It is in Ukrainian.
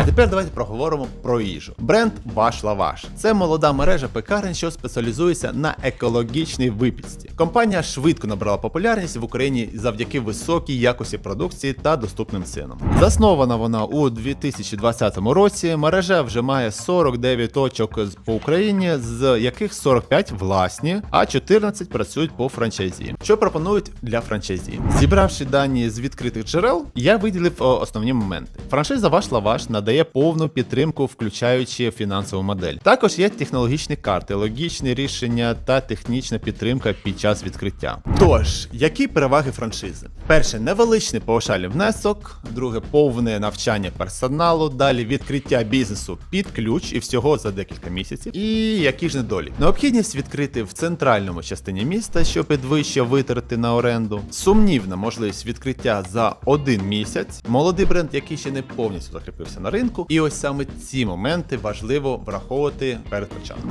А тепер давайте проговоримо про їжу. Бренд Ваш Лаваш. Це молода мережа пекарень, що спеціалізується на екологічній випічці. Компанія швидко набрала популярність в Україні завдяки високій якості продукції та доступним цінам. Заснована вона у 2020 році. Мережа вже має 49 точок по Україні, з яких 45 власні, а 14 працюють по франчайзі. Що пропонують для франчайзі? Зібравши дані з відкритих джерел, я виділив основні моменти. Франшиза Ваш Лаваш надає повну підтримку, включаючи фінансову модель. Також є технологічні карти, логічні рішення та технічна підтримка під час відкриття. Тож, які переваги франшизи? Перше, невеличний паушальний внесок, друге повне навчання персоналу, далі відкриття бізнесу під ключ і всього за декілька місяців. І які ж недолі? Необхідність відкрити в центральному частині міста, що підвищує витрати на оренду. Сумнівна можливість відкриття за один місяць. Молодий бренд, який ще не повністю закріпився на ринку. І ось саме ці моменти важливо враховувати перед початком.